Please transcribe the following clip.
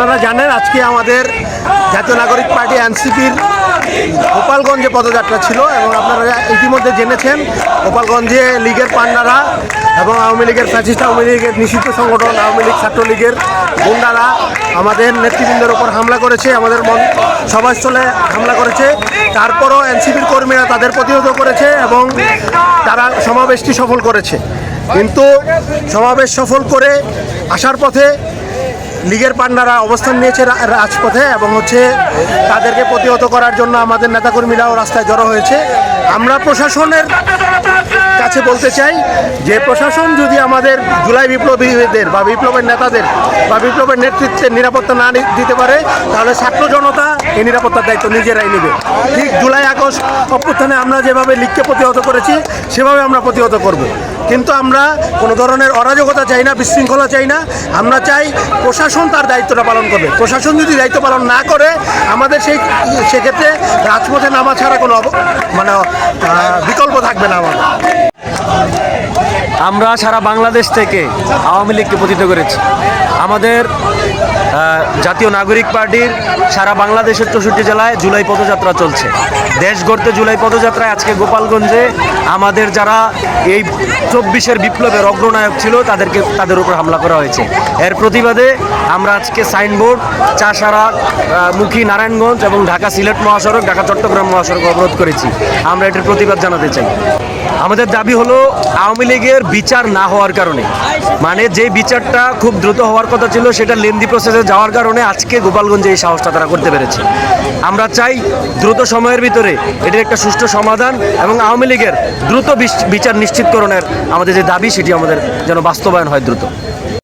আপনারা জানেন আজকে আমাদের জাতীয় নাগরিক পার্টি এনসিপির গোপালগঞ্জে পদযাত্রা ছিল এবং আপনারা ইতিমধ্যে জেনেছেন গোপালগঞ্জে লীগের পান্ডারা এবং আওয়ামী লীগের ফ্যাসিস্ট, আওয়ামী লীগের নিষিদ্ধ সংগঠন, আওয়ামী লীগ, ছাত্রলীগের গুন্ডারা আমাদের নেতৃবৃন্দের ওপর হামলা করেছে, আমাদের মন সভাস্থলে হামলা করেছে। তারপরও এনসিপির কর্মীরা তাদের প্রতিহত করেছে এবং তারা সমাবেশটি সফল করেছে। কিন্তু সমাবেশ সফল করে আসার পথে লীগের পান্ডারা অবস্থান নিয়েছে রাজপথে এবং হচ্ছে তাদেরকে প্রতিহত করার জন্য আমাদের নেতাকর্মীরাও রাস্তায় জড়ো হয়েছে। আমরা প্রশাসনের কাছে বলতে চাই যে প্রশাসন যদি আমাদের জুলাই বিপ্লবীদের বা বিপ্লবের নেতাদের বা বিপ্লবের নেতৃত্বের নিরাপত্তা না দিতে পারে, তাহলে ছাত্র জনতা এই নিরাপত্তার দায়িত্ব নিজেরাই নেবে। ঠিক জুলাই আগস্ট অভ্যুত্থানে আমরা যেভাবে লীগকে প্রতিহত করেছি, সেভাবে আমরা প্রতিহত করব। কিন্তু আমরা কোনো ধরনের অরাজকতা চাই না, বিশৃঙ্খলা চাই না। আমরা চাই প্রশাসন তার দায়িত্বটা পালন করবে। প্রশাসন যদি দায়িত্ব পালন না করে, আমাদের সেই, সেক্ষেত্রে রাজপথে নামা ছাড়া কোনো মানে বিকল্প থাকবে না আমাদের। আমরা সারা বাংলাদেশ থেকে আওয়ামী লীগকে পতিত করেছি। আমাদের জাতীয় নাগরিক পার্টির সারা বাংলাদেশের চৌষট্টি জেলায় জুলাই পদযাত্রা চলছে। দেশ গড়তে জুলাই পদযাত্রায় আজকে গোপালগঞ্জে আমাদের যারা এই চব্বিশের বিপ্লবের অগ্রনায়ক ছিল, তাদেরকে তাদের উপর হামলা করা হয়েছে। এর প্রতিবাদে আমরা আজকে সাইনবোর্ড, চাষারা মুখী নারায়ণগঞ্জ এবং ঢাকা সিলেট মহাসড়ক, ঢাকা চট্টগ্রাম মহাসড়ক অবরোধ করেছি। আমরা এটির প্রতিবাদ জানাতে চাই। আমাদের দাবি হলো, আওয়ামী লীগের বিচার না হওয়ার কারণে। মানে যে বিচারটা খুব দ্রুত হওয়ার কথা ছিল, সেটা লেন্দি প্রসেসে যাওয়ার কারণে আজকে গোপালগঞ্জে এই সাহসটা তারা করতে পেরেছে। আমরা চাই দ্রুত সময়ের ভিতরে এটির একটা সুষ্ঠু সমাধান এবং আওয়ামী লীগের দ্রুত বিচ- বিচার নিশ্চিতকরণের আমাদের যে দাবি, সেটি আমাদের যেন বাস্তবায়ন হয় দ্রুত।